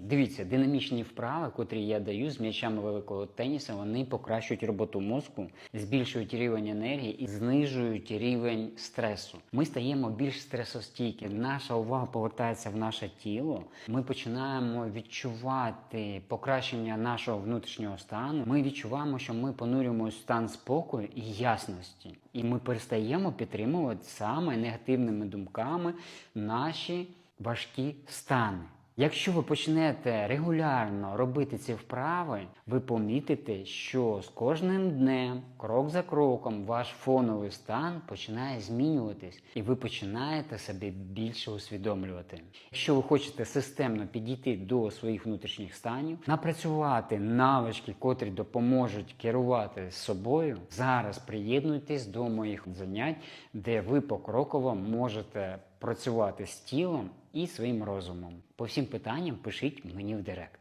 Дивіться, динамічні вправи, котрі я даю з м'ячами великого тенісу, вони покращують роботу мозку, збільшують рівень енергії і знижують рівень стресу. Ми стаємо більш стресостійкі. Наша увага повертається в наше тіло. Ми починаємо відчувати покращення нашого внутрішнього стану. Ми відчуваємо, що ми понурюємося в стан спокою і ясності, і ми перестаємо підтримувати саме негативними думками наші важкі стани. Якщо ви почнете регулярно робити ці вправи, ви помітите, що з кожним днем, крок за кроком, ваш фоновий стан починає змінюватись, і ви починаєте себе більше усвідомлювати. Якщо ви хочете системно підійти до своїх внутрішніх станів, напрацювати навички, котрі допоможуть керувати собою, зараз приєднуйтесь до моїх занять, де ви покроково можете працювати з тілом і своїм розумом. По всім питанням пишіть мені в директ.